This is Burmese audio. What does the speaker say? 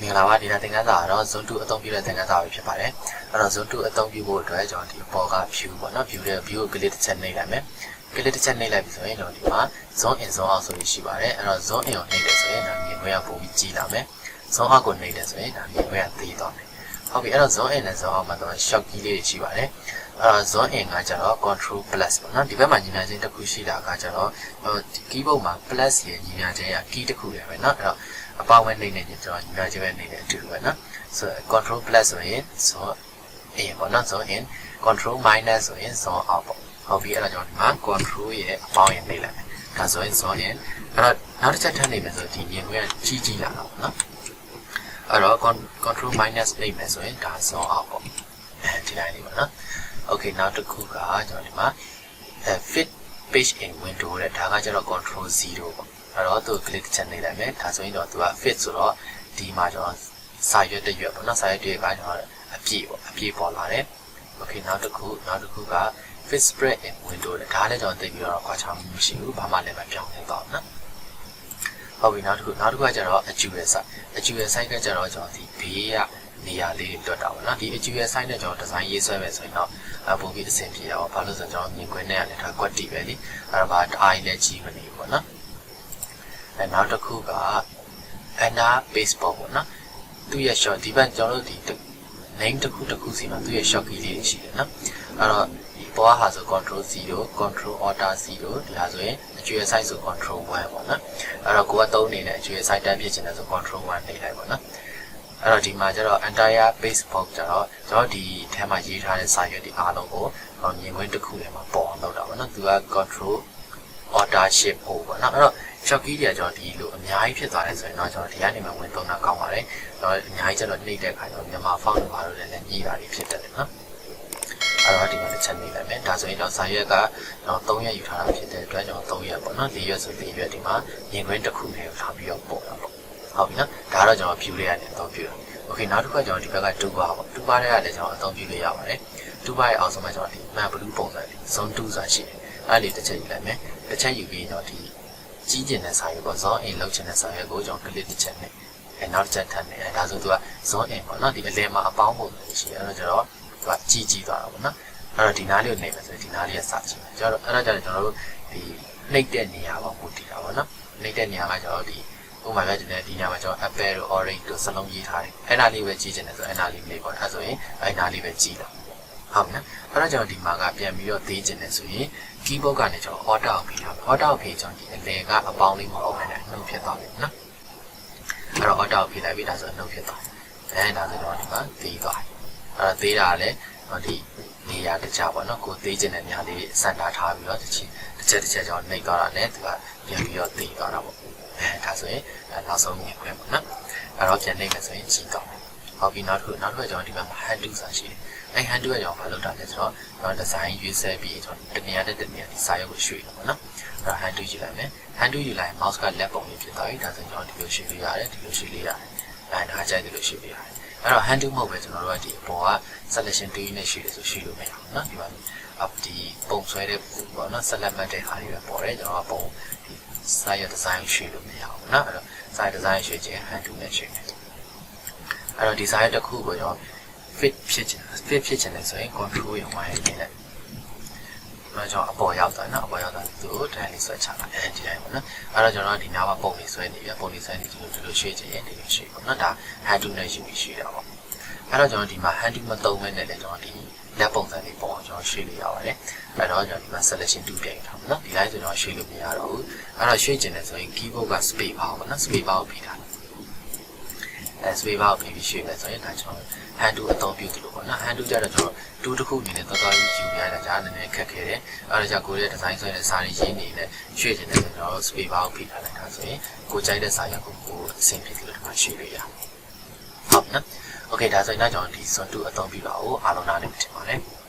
မင်္ဂလာပါဒီနေ့သင်ခန်းစာကတော့ zone 2အသုံးပြုတဲ့သင်ခန်းစာပဲဖြစ်ပါတယ်အဲ့တော့ zone 2အသုံးပြုဖို့အတွက်ကျွန်တော်ဒီအပေါ်က view ပေါ့နော် view တဲ့ view ကို click တစ်ချက်နှိပ်လိုက်မယ် click တစ်ချက်နှိပ်လိုက်ပြီဆိုရင်ကျွန်တော်ဒီမှာ zone in zone out ဆိုပြီးရှိပါတယ်အဲ့တော့ zone in ကိုနှိပ်တယ်ဆိုရင်ဒါမြင်ခွင့်ကပိုပြီးကြီးလာမယ် zone out ကိုနှိပ်တယ်ဆိုရင်ဒါမြင်ခွင့်ကသေးသွားမယ်ဟုတ်ပြီအဲ့တော့ zone in နဲ့ zone out မှာတော့ short key လေးတွေရှိပါတယ် အာဇွန်အင်ကကျတော့ control plus ပေါ့နော်ဒီဘက်မှာညီညာချင်းတစ်ခုရှိတာကကျတော့ဟို keyboard မှာ plus ရဲ့ညီညာချင်းက key တစ်ခုပဲပဲနော်အဲ့တော့အပါဝင်နေနေကျတော့ညီညာချင်းပဲနေနေအတူပဲနော်ဆို control plus ဆိုရင်ဇွန်အင်ပေါ့နော်ဇွန်အင် control minus ဆိုရင်ဇွန် out ပေါ့ဟုတ်ပြီအဲ့ဒါကြောင့်ဒီမှာ control ရဲ့အပေါင်းရင်နေလိုက်မယ်ဒါဆိုရင်ဇွန်အင်အဲ့တော့နောက်တစ်ချက်ထပ်နေမယ်ဆိုဒီမြင်ကွင်းကကြီးကြီးလာတာပေါ့နော်အဲ့တော့ control minus နေမယ်ဆိုရင်ဒါဇွန် out ပေါ့အဲဒီတိုင်းလေးပေါ့နော် okay နောက်တစ်ခုကကျွန်တော်ဒီမှာအဲ fit page in window တဲ့ဒါကကျတော့ control 0ပေါ့အဲ့တော့သူ click ချက်နေလိုက်မယ်ဒါဆိုရင်တော့သူက fit ဆိုတော့ဒီမှာကျွန်တော်စာရွက်တစ်ရွက်ပေါ့နော်စာရွက်တစ်ရွက်ကကျွန်တော်အပြည့်ပေါ့အပြည့်ပေါ်လာတယ် okay နောက်တစ်ခုနောက်တစ်ခုက fit spread in window တဲ့ဒါလည်းကျွန်တော်သိပြီးတော့ခွာချမှုမရှိဘူးဘာမှလည်းမပြောင်းလဲတော့နော်ဟုတ်ပြီနောက်တစ်ခုနောက်တစ်ခုကကျတော့အကျူရဲ့ site အကျူရဲ့ site ကကျတော့ကျွန်တော်ဒီဘေးက နေရာလေးတွေတွတ်တာပေါ့နော်ဒီအကျူရဲ့ site နဲ့ကျွန်တော်ဒီဇိုင်းရေးဆွဲမယ်ဆိုရင်တော့အပုံပြီးအဆင်ပြေအောင်ဘာလို့ဆိုတော့ကျွန်တော်မြင်ခွင့်နဲ့လည်းဒါကွက်တီပဲလေအဲ့တော့ဘာအားကြီးလည်းကြီးမနေဘူးပေါ့နော်အဲနောက်တစ်ခုက anna baseball ပေါ့နော်သူ့ရဲ့ short ဒီဘက်ကျွန်တော်တို့ဒီ name တစ်ခုတစ်ခုစီမှာသူ့ရဲ့ short key လေးတွေရှိတယ်နော်အဲ့တော့ဒီပေါ်ဟာဆို control 0 control order 0ဒီဟာဆိုရင်အကျွေး site ဆို control 1ပေါ့နော်အဲ့တော့ကိုကသုံးနေတဲ့အကျွေး site တန်းဖြစ်ချင်တယ်ဆို control 1နှိပ်လိုက်ပေါ့နော် အဲ့တော့ဒီမှာကျတော့ entire base box ကျတော့ကျွန်တော်ဒီထဲမှာရေးထားတဲ့စာရွက်ဒီအားလုံးကိုမြင်ကွင်းတစ်ခုထဲမှာပေါ်အောင်လုပ်တာပေါ့နော်သူက control order shift ဖို့ပေါ့နော်အဲ့တော့ shock key တွေကကျွန်တော်ဒီလိုအများကြီးဖြစ်သွားတယ်ဆိုရင်တော့ကျွန်တော်ဒီကနေမှဝင်သုံးတာကောင်းပါတယ်။တော့အများကြီးကျတော့နှိမ့်တဲ့ခါကျတော့မြန်မာ font တွေဘာလို့လဲလဲညှိတာတွေဖြစ်တယ်နော်။အဲ့တော့ဒီမှာတစ်ချက်နေလိုက်မယ်။ဒါဆိုရင်တော့စာရွက်ကတော့3ရက်ယူထားတာဖြစ်တဲ့အတွက်ကျွန်တော်3ရက်ပေါ့နော်။4ရက်ဆို4ရက်ဒီမှာမြင်ကွင်းတစ်ခုနဲ့ထားပြီးတော့ပို့တာပေါ့။ ဟုတ်ပြီနော်။ဒါတော့ကျွန်တော် view လေးကနေအသုံးပြုတာ။ Okay နောက်တစ်ခါကျွန်တော်ဒီဘက်က2ပါပေါ့။2ပါတဲ့ကလည်းကျွန်တော်အသုံးပြုလို့ရပါတယ်။2ပါရဲ့အောက်ဆုံးမှာကျွန်တော်ဒီ map blue ပုံစံလေး zone 2ဆိုတာရှိတယ်။အဲ့ဒီတစ်ချက်ယူလိုက်မယ်။တစ်ချက်ယူပြီးတော့ဒီကြီးကျင်တဲ့စာရွက်ပေါ့ zone in လောက်ချင်တဲ့စာရွက်ကိုကျွန်တော် click တစ်ချက်နဲ့အဲနောက်တစ်ချက်ထပ်နေအဲဒါဆိုသူက zone in ပေါ့နော်ဒီအလဲမှာအပေါင်းပုံရှိတယ်အဲ့တော့ကျတော့သူကကြီးကြီးသွားတာပေါ့နော်အဲ့တော့ဒီနားလေးကိုနေမယ်ဆိုရင်ဒီနားလေးကစချင်တယ်ကျွန်တော်အဲ့ဒါကြတော့ကျွန်တော်တို့ဒီနှိပ်တဲ့နေရာပေါ့ပို့တည်တာပေါ့နော်နှိပ်တဲ့နေရာကကျွန်တော်ဒီ ဥပမာပြချင်တဲ့ဒီညမှာကျွန်တော် apple တို့ orange တို့စလုံးရေးထားတယ်အဲ့ဒါလေးပဲကြီးချင်တယ်ဆိုအဲ့ဒါလေးလေးပေါ့အဲ့ဆိုရင်အဲ့ဒါလေးပဲကြီးလာဟုတ်နော်အဲ့တော့ကျွန်တော်ဒီမှာကပြန်ပြီးတော့သေးချင်တယ်ဆိုရင် keyboard ကနေကျွန်တော် order ကိုဖိထားမယ် order ကိုဖိကျွန်တော်ဒီအလဲကအပေါင်းလေးမဟုတ်ဘဲနဲ့နှုတ်ဖြစ်သွားပြီနော်အဲ့တော့ order ကိုဖိလိုက်ပြီဒါဆိုနှုတ်ဖြစ်သွားတယ်အဲဒါဆိုတော့ဒီမှာသေးသွားတယ်အဲ့တော့သေးတာလည်းဒီနေရာတခြားပေါ့နော်ကိုသေးခြင်းတဲ့နေရာလေးစံတာထားပြီးတော့တစ်ချက်တစ်ချက်တစ်ချက်ကျွန်တော်နှိပ်သွားတာနဲ့သူကပြန်ပြီးတော့သေးသွားတာပေါ့ အဲဒါဆိုရင်နောက်ဆုံးမြင်ခွင့်ပေါ့နော်အဲ့တော့ပြန်လိုက်မယ်ဆိုရင်ကြီးကောင်းဟောပြီးနောက်တစ်ခုနောက်တစ်ခုကျွန်တော်ဒီဘက်မှာ hand to ဆိုရှိတယ်အဲ hand to ကကျွန်တော်မလုပ်တာလဲဆိုတော့ကျွန်တော် design ရွေးဆဲပြီးကျွန်တော်တနေရာတစ်တနေရာဒီစာရုပ်ကိုရွှေ့တယ်ပေါ့နော်အဲ့တော့ hand to ယူလိုက်မယ် hand to ယူလိုက် mouse ကလက်ပုံလေးဖြစ်သွားပြီဒါဆိုကျွန်တော်ဒီလိုရှိလို့ရတယ်ဒီလိုရှိလို့ရတယ်အဲဒါကြိုက်တယ်လို့ရှိလို့ရတယ်အဲ့တော့ hand to မဟုတ်ပဲကျွန်တော်တို့ကဒီအပေါ်က selection 2နဲ့ရှိတယ်ဆိုရှိလို့မရဘူးနော်ဒီမှာအဒီပုံဆွဲတဲ့ပုံပေါ့နော် select မှတ်တဲ့ဟာတွေပဲပေါ်တယ်ကျွန်တော်ကပုံဒီ စာရွက်ဒီဇိုင်းရွှေ့လို့မရဘူးเนาะအဲ့တော့စာရွက်ဒီဇိုင်းရွှေ့ခြင်း hand to နဲ့ရွှေ့မယ်အဲ့တော့ဒီစာရွက်တစ်ခုကိုကျွန်တော် fit ဖြစ်ချင် fit ဖြစ်ချင်တယ်ဆိုရင် control ရဝိုင်းနေတယ်။ဒါကြောင့်အပေါ်ရောက်သွားနော်အပေါ်ရောက်သွားသူ့တိုင်းလေးဆွဲချလာအဲဒီတိုင်းပေါ့နော်။အဲ့တော့ကျွန်တော်ဒီနားမှာပုံလေးဆွဲနေပြပုံလေးဆွဲနေဒီလိုဒီလိုရွှေ့ချင်ရင်ဒီလိုရွှေ့ပေါ့နော်။ဒါ hand to နဲ့ယူပြီးရွှေ့တာပေါ့။အဲ့တော့ကျွန်တော်ဒီမှာ hand to မသုံးမဲနဲ့လည်းကျွန်တော်ဒီ လက်ပုံစံလေးပေါ်အောင်ကျွန်တော်ရွှေ့လို့ရပါတယ်။အဲ့တော့ကျွန်တော်ဒီမှာ selection 2ပြန်ထားပါနော်။ဒီတိုင်းဆိုတော့ရွှေ့လို့မရတော့ဘူး။အဲ့တော့ရွှေ့ချင်တယ်ဆိုရင် keyboard က space bar ပေါ့နော်။ space bar ကိုဖိထားတယ်။အဲ space bar ကိုဖိပြီးရွှေ့မယ်ဆိုရင်ဒါကျွန်တော် hand to အသုံးပြုတယ်လို့ပေါ့နော် hand to ကြတော့ကျွန်တော်တူတစ်ခုအနေနဲ့တော်တော်ကြီးယူပြရတာကြားနည်းနည်းခက်ခဲတယ်အဲဒါကြောင့်ကိုရဲ့ဒီဇိုင်းဆွဲတဲ့စာရင်းရင်းနေနဲ့ရွှေ့ခြင်းနဲ့ကျွန်တော် space bar ကိုဖိထားလိုက်တာဆိုရင်ကိုကြိုက်တဲ့စာရင်းကိုကိုအဆင်ပြေလို့ဒီမှာရွှေ့လို့ရဟုတ်နော် okay ဒါဆိုရင်တော့ကျွန်တော်ဒီ zone 2အသုံးပြုတာကိုအားလုံးနားလည်ပြီထင်ပါတယ်